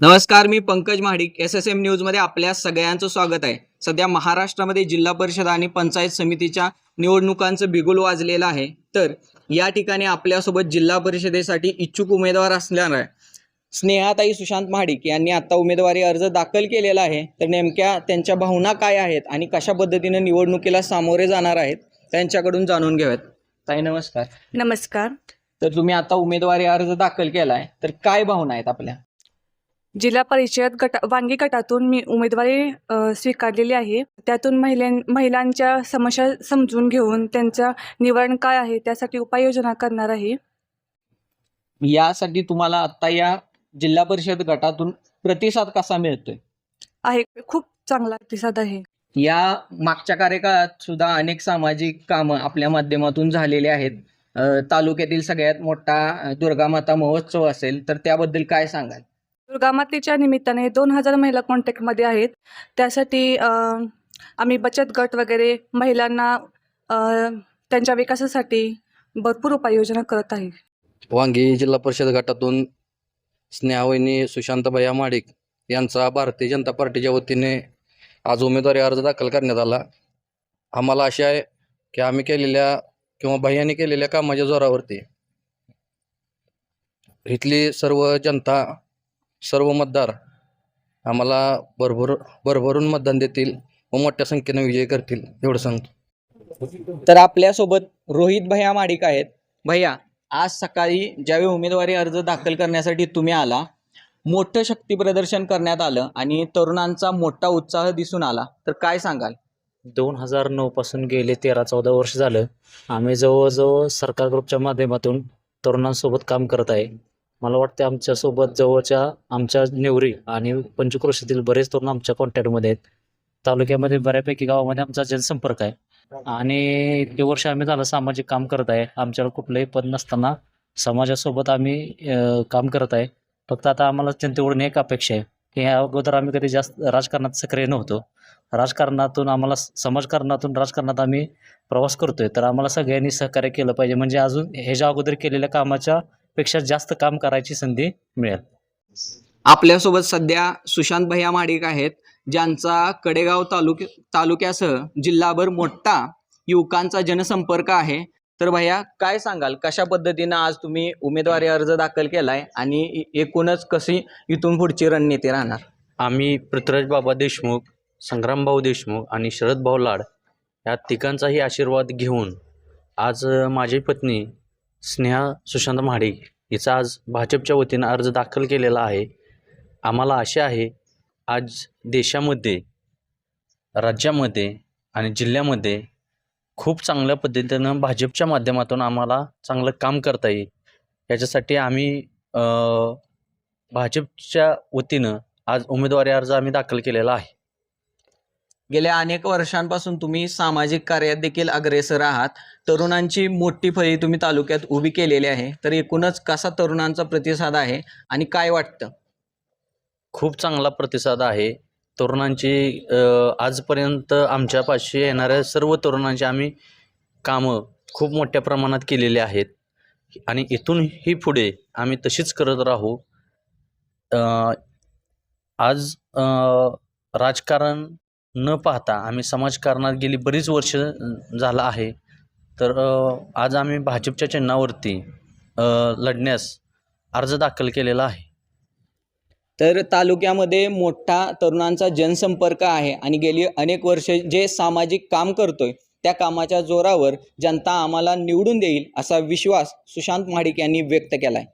नमस्कार मी Pankaj Mahadik. S S M न्यूजमध्ये आपल्या सगळ्यांचं स्वागत आहे. सध्या महाराष्ट्रामध्ये जिल्हा परिषद आणि पंचायत समितीच्या निवडणुकांचं बिगुल वाजलेलं आहे. तर या ठिकाणी आपल्यासोबत जिल्हा परिषदेसाठी इच्छुक उमेदवार असणाऱ्या स्नेहाताई सुशांत महाडिक यांनी आता उमेदवारी अर्ज दाखल केलेला आहे. तर नेमक्या त्यांच्या भावना काय आहेत आणि कशा पद्धतीनं निवडणुकीला सामोरे जाणार आहेत त्यांच्याकडून जाणून घेऊयात. ताई नमस्कार. नमस्कार. तर तुम्ही आता उमेदवारी अर्ज दाखल केला आहे तर काय भावना आहेत आपल्या? जिल्हा परिषद गट वांगी गटातून मी उमेदवारी स्वीकारलेली आहे. त्यातून महिलां महिलांच्या समस्या समजून घेऊन त्यांच्या निवारण काय आहे त्यासाठी उपाययोजना करणार आहे. यासाठी तुम्हाला आता या जिल्हा परिषद गटातून प्रतिसाद कसा मिळतोय? आहे. खूप चांगला प्रतिसाद आहे. या मागच्या कार्यकाळात सुद्धा अनेक सामाजिक कामं आपल्या माध्यमातून झालेली आहेत. तालुक्यातील सगळ्यात मोठा दुर्गामाता महोत्सव असेल तर त्याबद्दल काय सांगाल? दुर्गामातेच्या निमित्ताने दोन हजार महिला कॉन्टॅक्टमध्ये आहेत. त्यासाठी आम्ही बचत गट वगैरे महिलांना त्यांच्या विकासासाठी भरपूर उपाययोजना करत आहे. वांगी जिल्हा परिषद गटातून स्नेहावहिनी सुशांतभैया माडिक यांचा भारतीय जनता पार्टीच्या वतीने आज उमेदवारी अर्ज दाखल करण्यात आला. आम्हाला आशा आहे की आम्ही केलेल्या किंवा भैयाने केलेल्या कामाच्या जोरावरती इथली सर्व जनता सर्व मतदार आम्हाला भरभर भरभरून मतदान देतील व मोठ्या संख्येने विजय करतील एवढं सांगतो. तर आपल्यासोबत रोहित भैया माडिक आहेत. भैया आज सकाळी ज्यावेळी उमेदवारी अर्ज दाखल करण्यासाठी तुम्ही आला मोठं शक्ती प्रदर्शन करण्यात आलं आणि तरुणांचा मोठा उत्साह दिसून आला तर काय सांगाल? दोन हजार नऊपासून गेले तेरा चौदा वर्ष झालं. आम्ही जवळजवळ सरकार ग्रुपच्या माध्यमातून तरुणांसोबत काम करत आहे. मला वाटते आमच्यासोबत जवळच्या आमच्या नेवरी आणि पंचक्रोशीतील बरेच तरुण आमच्या कॉन्टॅक्टमध्ये आहेत. तालुक्यामध्ये बऱ्यापैकी गावामध्ये आमचा जनसंपर्क आहे. आणि इतके वर्ष आम्ही झालं सामाजिक काम करत आहे. आमच्याकडे कुठलंही पद नसताना समाजासोबत आम्ही काम करत आहे. फक्त आता आम्हाला जनतेकडून एक अपेक्षा आहे की ह्या अगोदर आम्ही कधी जास्त राजकारणात सक्रिय नव्हतो. राजकारणातून आम्हाला समाजकारणातून राजकारणात आम्ही प्रवास करतोय. तर आम्हाला सगळ्यांनी सहकार्य केलं पाहिजे. म्हणजे अजून ह्याच्या अगोदर केलेल्या कामाच्या पेक्षा जास्त काम करायची संधी मिळेल. आपल्यासोबत सध्या सुशांत भैया माडिक आहेत ज्यांचा कडेगाव तालुक तालुक्यासह जिल्हाभर मोठा युवकांचा जनसंपर्क आहे. तर भैया काय सांगाल? कशा पद्धतीनं आज तुम्ही उमेदवारी अर्ज दाखल केलाय आणि एकूणच कशी इथून पुढची रणनीती राहणार? आम्ही पृथ्वीराज बाबा देशमुख संग्रामभाऊ देशमुख आणि शरदभाऊ लाड या तिघांचाही आशीर्वाद घेऊन आज माझी पत्नी स्नेहा सुशांत महाडिक हिचा आज भाजपच्या वतीनं अर्ज दाखल केलेला आहे. आम्हाला आशा आहे आज देशामध्ये राज्यामध्ये आणि जिल्ह्यामध्ये खूप चांगल्या पद्धतीनं भाजपच्या माध्यमातून आम्हाला चांगलं काम करता येईल. याच्यासाठी आम्ही भाजपच्या वतीनं आज उमेदवारी अर्ज आम्ही दाखल केलेला आहे. गेल्या अनेक वर्षांपासून तुम्ही सामाजिक कार्यात देखील अग्रेसर आहात. तरुणांची मोठी फळी तुम्ही तालुक्यात उभी केलेली आहे. तर एकूणच कसा तरुणांचा प्रतिसाद आहे आणि काय वाटतं? खूप चांगला प्रतिसाद आहे. तरुणांची आजपर्यंत आमच्यापाशी येणाऱ्या सर्व तरुणांची आम्ही कामं खूप मोठ्या प्रमाणात केलेली आहेत. आणि इथूनही पुढे आम्ही तशीच करत राहू. आज राजकारण न पाहता आम्ही समाजकारणात गेली बरीच वर्ष झालं आहे. तर आज आम्ही भाजपच्या चिन्हावरती लढण्यास अर्ज दाखल केलेला आहे. तर तालुक्यामध्ये मोठा तरुणांचा जनसंपर्क आहे आणि गेली अनेक वर्ष जे सामाजिक काम करतोय त्या कामाच्या जोरावर जनता आम्हाला निवडून देईल असा विश्वास सुशांत महाडिक यांनी व्यक्त केला आहे